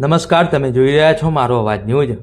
નમસ્કાર, તમે જોઈ રહ્યા છો મારો અવાજ ન્યૂઝ.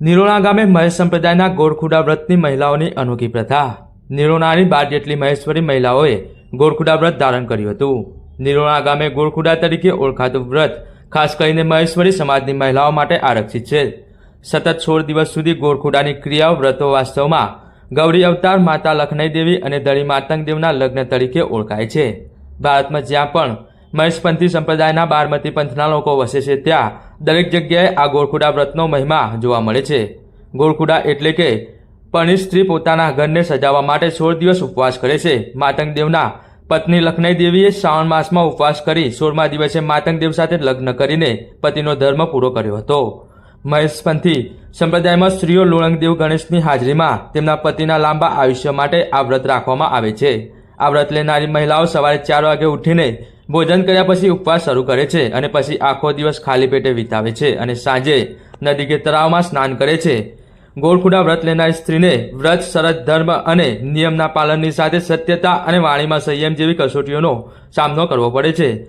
નિરોણા ગામે મહેશ સંપ્રદાયના ગોરખુડા વ્રતની મહિલાઓની અનોખી પ્રથા. નિરોણાની બાર જેટલી મહેશ્વરી મહિલાઓએ ગોરખુડા વ્રત ધારણ કર્યું હતું. નિરોણા ગામે ગોરખુડા તરીકે ઓળખાતું વ્રત, ખાસ કરીને મહેશ્વરી સમાજની મહિલાઓ માટે આરક્ષિત છે. સતત સોળ દિવસ સુધી ગોરખુડાની ક્રિયાઓ વ્રતો વાસ્તવમાં ગૌરી અવતાર, માતા લખનઈ દેવી અને દળી માતંગ દેવના લગ્ન તરીકે ઓળખાય છે. ભારતમાં જ્યાં પણ મહેશપંથી સંપ્રદાયના બારમતી પંથના લોકો વસે છે ત્યાં. દરેક જગ્યાએ આ ગોળખુડા વ્રતનો મહિમા જોવા મળે છે. ગોળખુડા એટલે કે પરણિત સ્ત્રી પોતાના ઘરને સજાવવા માટે સોળ દિવસ ઉપવાસ કરે છે. માતંગદેવના પત્ની લખનઈ દેવીએ શ્રાવણ માસમાં ઉપવાસ કરી સોળમા દિવસે માતંગદેવ સાથે લગ્ન કરીને પતિનો ધર્મ પૂરો કર્યો હતો. મહેશપંથી સંપ્રદાયમાં સ્ત્રીઓ લોળંગદેવ ગણેશની હાજરીમાં તેમના પતિના લાંબા આયુષ્ય માટે આ વ્રત રાખવામાં આવે છે. આ વ્રત લેનારી મહિલાઓ સવારે ચાર વાગે ઉઠીને ભોજન કર્યા પછી ઉપવાસ શરૂ કરે છે અને પછી આખો દિવસ ખાલી પેટે વિતાવે છે અને સાંજે નદી કે તળાવમાં સ્નાન કરે છે. ગોળખુડા વ્રત લેનારી સ્ત્રીને વ્રત, શરત, ધર્મ અને નિયમના પાલનની સાથે સત્યતા અને વાણીમાં સંયમ જેવી કસોટીઓનો સામનો કરવો પડે છે.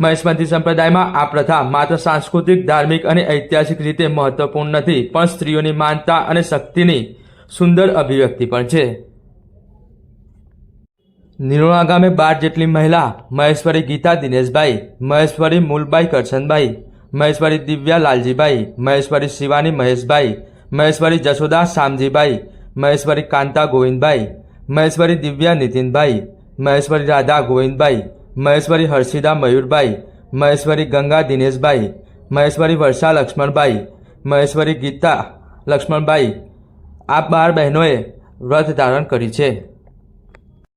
મહેશપંથી સંપ્રદાયમાં આ પ્રથા માત્ર સાંસ્કૃતિક, ધાર્મિક અને ઐતિહાસિક રીતે મહત્વપૂર્ણ નથી, પણ સ્ત્રીઓની માનતા અને શક્તિની સુંદર અભિવ્યક્તિ પણ છે. નિરોણા ગામે બાર જેટલી મહિલા, મહેશ્વરી ગીતા, દિનેશભાઈ, મહેશ્વરી મૂલબાઈ કરશનભાઈ મહેશ્વરી દિવ્યા લાલજીભાઈ, મહેશ્વરી શિવાની મહેશભાઈ, મહેશ્વરી જશોદા શામજીભાઈ, મહેશ્વરી કાંતા ગોવિંદભાઈ, મહેશ્વરી દિવ્યા નીતિનભાઈ, મહેશ્વરી રાધા ગોવિંદભાઈ, મહેશ્વરી હર્ષિદા મયુરભાઈ, મહેશ્વરી ગંગા દિનેશભાઈ, મહેશ્વરી વર્ષા લક્ષ્મણભાઈ, મહેશ્વરી ગીતા લક્ષ્મણભાઈ આ બાર બહેનોએ વ્રત ધારણ કરી છે.